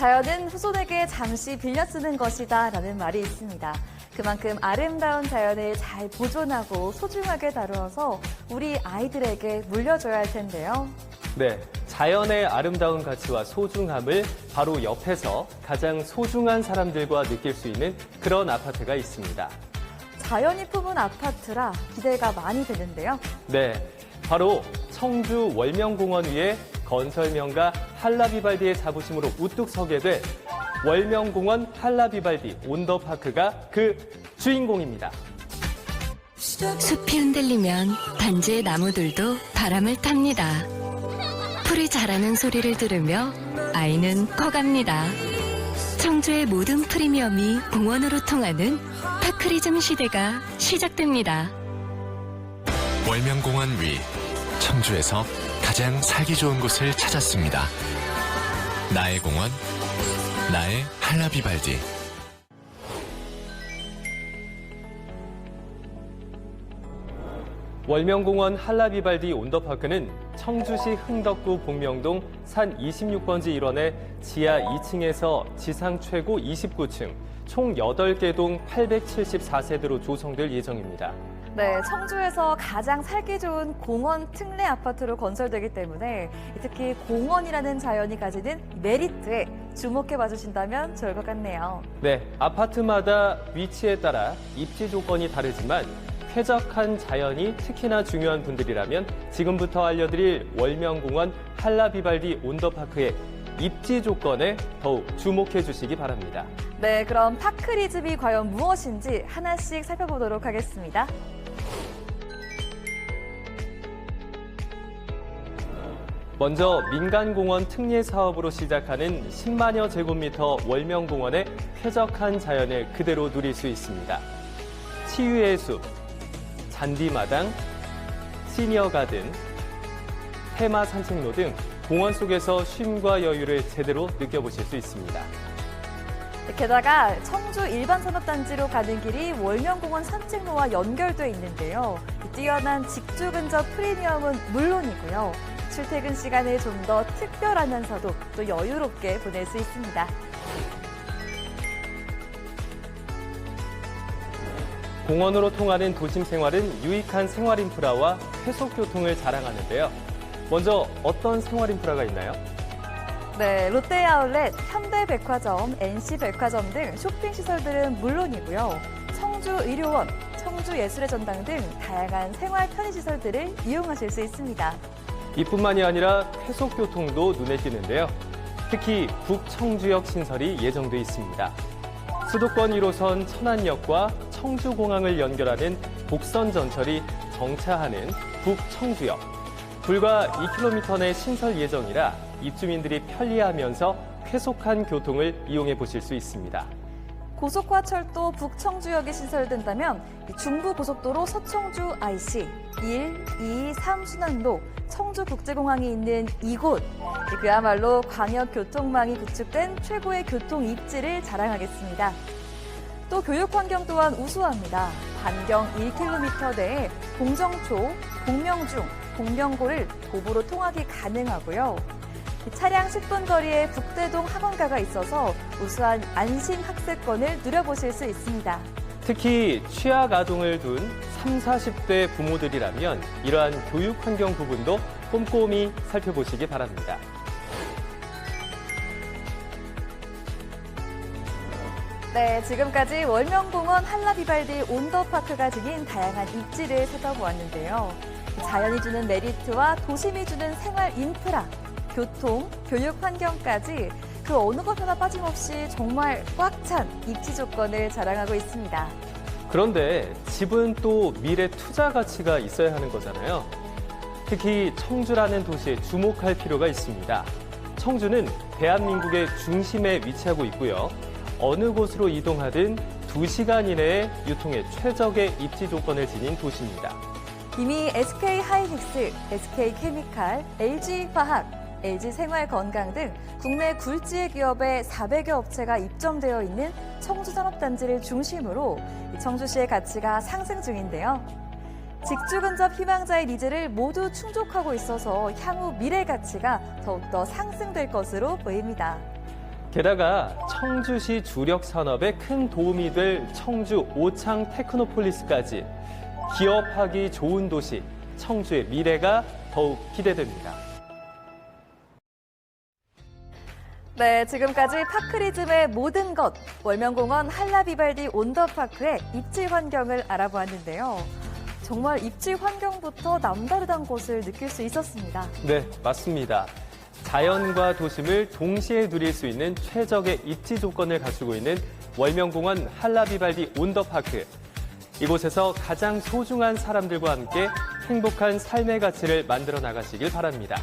자연은 후손에게 잠시 빌려 쓰는 것이다 라는 말이 있습니다. 그만큼 아름다운 자연을 잘 보존하고 소중하게 다루어서 우리 아이들에게 물려줘야 할 텐데요. 네, 자연의 아름다운 가치와 소중함을 바로 옆에서 가장 소중한 사람들과 느낄 수 있는 그런 아파트가 있습니다. 자연이 품은 아파트라 기대가 많이 되는데요. 네, 바로 청주 월명공원 위에 건설 명가 할라비발디의 자부심으로 우뚝 서게 될 월명공원 할라비발디 온더파크가 그 주인공입니다. 숲이 흔들리면 단지의 나무들도 바람을 탑니다. 풀이 자라는 소리를 들으며 아이는 커갑니다. 청주의 모든 프리미엄이 공원으로 통하는 파크리즘 시대가 시작됩니다. 월명공원 위 청주에서 가장 살기 좋은 곳을 찾았습니다. 나의 공원, 나의 할라비발디. 월명공원 할라비발디 온더파크는 청주시 흥덕구 복명동 산 26번지 일원의 지하 2층에서 지상 최고 29층, 총 8개 동 874세대로 조성될 예정입니다. 네, 청주에서 가장 살기 좋은 공원 특례 아파트로 건설되기 때문에 특히 공원이라는 자연이 가지는 메리트에 주목해 봐주신다면 좋을 것 같네요. 네, 아파트마다 위치에 따라 입지 조건이 다르지만 쾌적한 자연이 특히나 중요한 분들이라면 지금부터 알려드릴 월명공원 할라비발디 온더파크의 입지 조건에 더욱 주목해 주시기 바랍니다. 네, 그럼 파크리즘이 과연 무엇인지 하나씩 살펴보도록 하겠습니다. 먼저 민간공원 특례 사업으로 시작하는 10만여 제곱미터 월명공원의 쾌적한 자연을 그대로 누릴 수 있습니다. 치유의 숲, 잔디마당, 시니어 가든, 테마 산책로 등 공원 속에서 쉼과 여유를 제대로 느껴보실 수 있습니다. 게다가 청주 일반산업단지로 가는 길이 월명공원 산책로와 연결돼 있는데요. 뛰어난 직주 근접 프리미엄은 물론이고요. 출퇴근 시간을 좀 더 특별하면서도 또 여유롭게 보낼 수 있습니다. 공원으로 통하는 도심 생활은 유익한 생활 인프라와 회속 교통을 자랑하는데요. 먼저 어떤 생활 인프라가 있나요? 네, 롯데 아울렛, 현대백화점, NC백화점 등 쇼핑 시설들은 물론이고요. 청주의료원, 청주예술의 전당 등 다양한 생활 편의 시설들을 이용하실 수 있습니다. 이뿐만이 아니라 회속 교통도 눈에 띄는데요. 특히 북청주역 신설이 예정돼 있습니다. 수도권 1호선 천안역과 청주공항을 연결하는 복선 전철이 정차하는 북청주역. 불과 2km 내 신설 예정이라 입주민들이 편리하면서 쾌속한 교통을 이용해 보실 수 있습니다. 고속화철도 북청주역에 신설된다면 중부고속도로 서청주 IC 1, 2, 3순환로 청주국제공항이 있는 이곳 그야말로 광역교통망이 구축된 최고의 교통 입지를 자랑하겠습니다. 또 교육 환경 또한 우수합니다. 반경 1km 내에 공정초, 공명중, 공명고를 도보로 통학이 가능하고요. 차량 10분 거리에 북대동 학원가가 있어서 우수한 안심 학습권을 누려보실 수 있습니다. 특히 취약 아동을 둔 3, 40대 부모들이라면 이러한 교육 환경 부분도 꼼꼼히 살펴보시기 바랍니다. 네, 지금까지 월명공원 한라비발디 온더파크가 지닌 다양한 입지를 살펴보았는데요. 자연이 주는 메리트와 도심이 주는 생활 인프라, 교통, 교육 환경까지 그 어느 것 하나 빠짐없이 정말 꽉 찬 입지 조건을 자랑하고 있습니다. 그런데 집은 또 미래 투자 가치가 있어야 하는 거잖아요. 특히 청주라는 도시에 주목할 필요가 있습니다. 청주는 대한민국의 중심에 위치하고 있고요. 어느 곳으로 이동하든 2시간 이내에 유통에 최적의 입지 조건을 지닌 도시입니다. 이미 SK 하이닉스, SK 케미칼, LG 화학, LG 생활 건강 등 국내 굴지의 기업의 400여 업체가 입점되어 있는 청주 산업단지를 중심으로 청주시의 가치가 상승 중인데요. 직주 근접 희망자의 니즈를 모두 충족하고 있어서 향후 미래 가치가 더욱더 상승될 것으로 보입니다. 게다가 청주시 주력 산업에 큰 도움이 될 청주 오창 테크노폴리스까지 기업하기 좋은 도시 청주의 미래가 더욱 기대됩니다. 네, 지금까지 파크리즘의 모든 것, 월명공원 한라비발디 온더파크의 입지 환경을 알아보았는데요. 정말 입지 환경부터 남다르다는 것을 느낄 수 있었습니다. 네, 맞습니다. 자연과 도심을 동시에 누릴 수 있는 최적의 입지 조건을 갖추고 있는 월명공원 한라비발디 온더파크. 이곳에서 가장 소중한 사람들과 함께 행복한 삶의 가치를 만들어 나가시길 바랍니다.